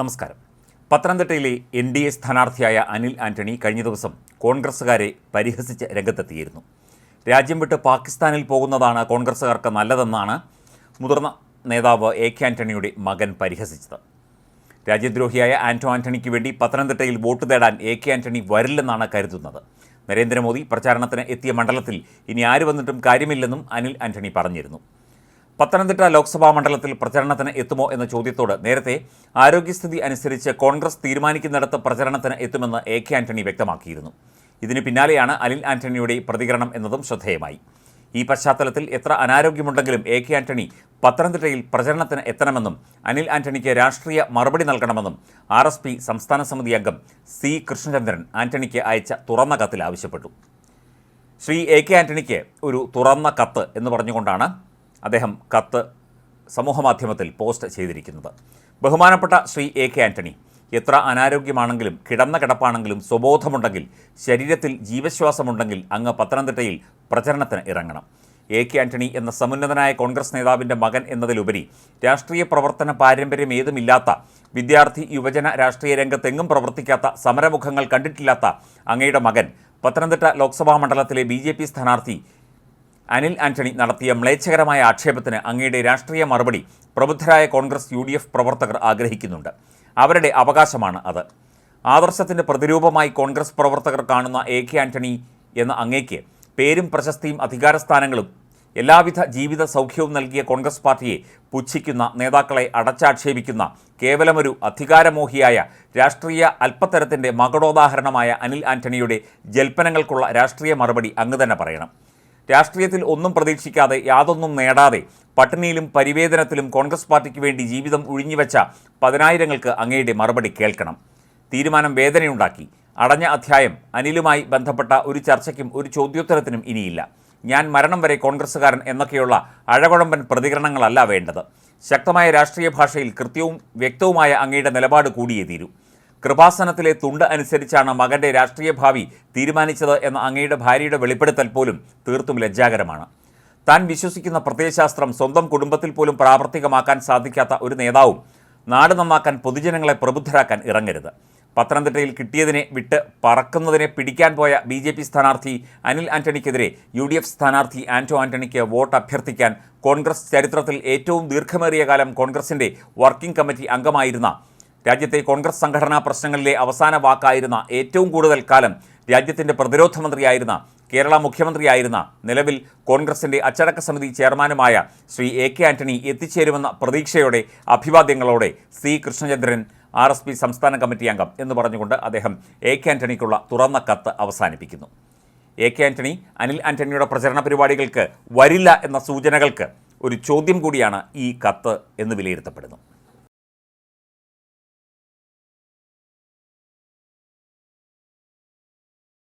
നമസ്കാരം. പത്തനംതിട്ടയിലെ N D A സ്ഥാനാർത്ഥിയായ അനിൽ ആന്റണി കഴിഞ്ഞ ദിവസം കോൺഗ്രസ്സുകാരെ പരിഹസിച്ച് രംഗത്തെത്തിയിരുന്നു. രാജ്യം വിട്ട് പാകിസ്ഥാനിൽ പോകുന്നതാണ് കോൺഗ്രസ്സുകാർക്ക് നല്ലതെന്നാണ് മുതിർന്ന നേതാവ് എ കെ ആന്റണിയുടെ മകൻ പരിഹസിച്ചത്. രാജ്യദ്രോഹിയായ ആന്റോ ആന്റണിക്ക് വേണ്ടി പത്തനംതിട്ടയിൽ വോട്ട് തേടാൻ എ കെ ആന്റണി വരില്ലെന്നാണ് കരുതുന്നത്. നരേന്ദ്രമോദി പ്രചാരണത്തിന് എത്തിയ മണ്ഡലത്തിൽ ഇനി ആര് വന്നിട്ടും കാര്യമില്ലെന്നും അനിൽ ആന്റണി പറഞ്ഞിരുന്നു. പത്തനംതിട്ട ലോക്സഭാ മണ്ഡലത്തിൽ പ്രചരണത്തിന് എത്തുമോ എന്ന ചോദ്യത്തോട് നേരത്തെ ആരോഗ്യസ്ഥിതി അനുസരിച്ച് കോൺഗ്രസ് തീരുമാനിക്കുന്നിടത്ത് പ്രചരണത്തിന് എത്തുമെന്ന് എ കെ ആന്റണി വ്യക്തമാക്കിയിരുന്നു. ഇതിന് പിന്നാലെയാണ് അനിൽ ആന്റണിയുടെ പ്രതികരണം എന്നതും ശ്രദ്ധേയമായി. ഈ പശ്ചാത്തലത്തിൽ എത്ര അനാരോഗ്യമുണ്ടെങ്കിലും എ കെ ആന്റണി പത്തനംതിട്ടയിൽ പ്രചരണത്തിന് എത്തണമെന്നും അനിൽ ആന്റണിക്ക് രാഷ്ട്രീയ മറുപടി നൽകണമെന്നും ആർ എസ് പി സംസ്ഥാന സമിതി അംഗം സി കൃഷ്ണചന്ദ്രൻ ആന്റണിക്ക് അയച്ച തുറന്ന കത്തിൽ ആവശ്യപ്പെട്ടു. ശ്രീ എ കെ ആന്റണിക്ക് ഒരു തുറന്ന കത്ത് എന്ന് പറഞ്ഞുകൊണ്ടാണ് അദ്ദേഹം കത്ത് സമൂഹമാധ്യമത്തിൽ പോസ്റ്റ് ചെയ്തിരിക്കുന്നത്. ബഹുമാനപ്പെട്ട ശ്രീ എ കെ ആന്റണി എത്ര അനാരോഗ്യമാണെങ്കിലും കിടന്ന കിടപ്പാണെങ്കിലും സ്വബോധമുണ്ടെങ്കിൽ ശരീരത്തിൽ ജീവശ്വാസമുണ്ടെങ്കിൽ അങ്ങ് പത്തനംതിട്ടയിൽ പ്രചരണത്തിന് ഇറങ്ങണം. എ കെ ആന്റണി എന്ന സമുന്നതനായ കോൺഗ്രസ് നേതാവിന്റെ മകൻ എന്നതിലുപരി രാഷ്ട്രീയ പ്രവർത്തന പാരമ്പര്യം ഏതുമില്ലാത്ത വിദ്യാർത്ഥി യുവജന രാഷ്ട്രീയ രംഗത്തെങ്ങും പ്രവർത്തിക്കാത്ത സമരമുഖങ്ങൾ കണ്ടിട്ടില്ലാത്ത അങ്ങയുടെ മകൻ പത്തനംതിട്ട ലോക്സഭാ മണ്ഡലത്തിലെ ബി ജെ പി സ്ഥാനാർത്ഥി അനിൽ ആന്റണി നടത്തിയ മ്ലേച്ഛകരമായ ആക്ഷേപത്തിന് അങ്ങയുടെ രാഷ്ട്രീയ മറുപടി പ്രബുദ്ധരായ കോൺഗ്രസ് യു പ്രവർത്തകർ ആഗ്രഹിക്കുന്നുണ്ട്. അവരുടെ അവകാശമാണ് അത്. ആദർശത്തിന്റെ പ്രതിരൂപമായി കോൺഗ്രസ് പ്രവർത്തകർ കാണുന്ന എ കെ ആന്റണി എന്ന അങ്ങേക്ക് പേരും പ്രശസ്തിയും അധികാരസ്ഥാനങ്ങളും എല്ലാവിധ ജീവിത സൗഖ്യവും നൽകിയ കോൺഗ്രസ് പാർട്ടിയെ പുച്ഛിക്കുന്ന നേതാക്കളെ അടച്ചാക്ഷേപിക്കുന്ന കേവലമൊരു അധികാരമോഹിയായ രാഷ്ട്രീയ അല്പത്തരത്തിന്റെ മകടോദാഹരണമായ അനിൽ ആന്റണിയുടെ ജൽപ്പനങ്ങൾക്കുള്ള രാഷ്ട്രീയ മറുപടി അങ്ങ് തന്നെ പറയണം. രാഷ്ട്രീയത്തിൽ ഒന്നും പ്രതീക്ഷിക്കാതെ യാതൊന്നും നേടാതെ പട്ടിണിയിലും പരിവേദനത്തിലും കോൺഗ്രസ് പാർട്ടിക്ക് വേണ്ടി ജീവിതം ഉഴിഞ്ഞുവെച്ച പതിനായിരങ്ങൾക്ക് അങ്ങയുടെ മറുപടി കേൾക്കണം. തീരുമാനം വേദനയുണ്ടാക്കി. അടഞ്ഞ അധ്യായം അനിലുമായി ബന്ധപ്പെട്ട ഒരു ചർച്ചയ്ക്കും ഒരു ചോദ്യോത്തരത്തിനും ഇനിയില്ല. ഞാൻ മരണം വരെ കോൺഗ്രസ്സുകാരൻ എന്നൊക്കെയുള്ള അഴകുഴമ്പൻ പ്രതികരണങ്ങളല്ല വേണ്ടത്. ശക്തമായ രാഷ്ട്രീയ ഭാഷയിൽ കൃത്യവും വ്യക്തവുമായ അങ്ങയുടെ നിലപാട് കൂടിയേ തീരൂ. കൃപാസനത്തിലെ തുണ്ട് അനുസരിച്ചാണ് മകന്റെ രാഷ്ട്രീയ ഭാവി തീരുമാനിച്ചത് എന്ന അങ്ങയുടെ ഭാര്യയുടെ വെളിപ്പെടുത്തൽ പോലും തീർത്തും ലജ്ജാകരമാണ്. താൻ വിശ്വസിക്കുന്ന പ്രത്യയശാസ്ത്രം സ്വന്തം കുടുംബത്തിൽ പോലും പ്രാവർത്തികമാക്കാൻ സാധിക്കാത്ത ഒരു നേതാവും നാട് നന്നാക്കാൻ പൊതുജനങ്ങളെ പ്രബുദ്ധരാക്കാൻ ഇറങ്ങരുത്. പത്തനംതിട്ടയിൽ കിട്ടിയതിനെ വിട്ട് പറക്കുന്നതിനെ പിടിക്കാൻ പോയ ബി ജെ പി സ്ഥാനാർത്ഥി അനിൽ ആന്റണിക്കെതിരെ യു ഡി എഫ് സ്ഥാനാർത്ഥി ആന്റോ ആന്റണിക്ക് വോട്ട് അഭ്യർത്ഥിക്കാൻ കോൺഗ്രസ് ചരിത്രത്തിൽ ഏറ്റവും ദീർഘമേറിയ കാലം കോൺഗ്രസിന്റെ വർക്കിംഗ് കമ്മിറ്റി അംഗമായിരുന്ന രാജ്യത്തെ കോൺഗ്രസ് സംഘടനാ പ്രശ്നങ്ങളിലെ അവസാന വാക്കായിരുന്ന ഏറ്റവും കൂടുതൽ കാലം രാജ്യത്തിന്റെ പ്രതിരോധ മന്ത്രിയായിരുന്ന കേരള മുഖ്യമന്ത്രിയായിരുന്ന നിലവിൽ കോൺഗ്രസിന്റെ അച്ചടക്ക സമിതി ചെയർമാനുമായ ശ്രീ എ കെ ആന്റണി എത്തിച്ചേരുമെന്ന പ്രതീക്ഷയോടെ അഭിവാദ്യങ്ങളോടെ C Krishnachandran R S P സംസ്ഥാന കമ്മിറ്റി അംഗം എന്ന് പറഞ്ഞുകൊണ്ട് അദ്ദേഹം എ കെ ആന്റണിക്കുള്ള തുറന്ന കത്ത് അവസാനിപ്പിക്കുന്നു. എ കെ ആന്റണി അനിൽ ആന്റണിയുടെ പ്രചരണ പരിപാടികൾക്ക് വരില്ല എന്ന സൂചനകൾക്ക് ഒരു ചോദ്യം കൂടിയാണ് ഈ കത്ത് എന്ന് വിലയിരുത്തപ്പെടുന്നു.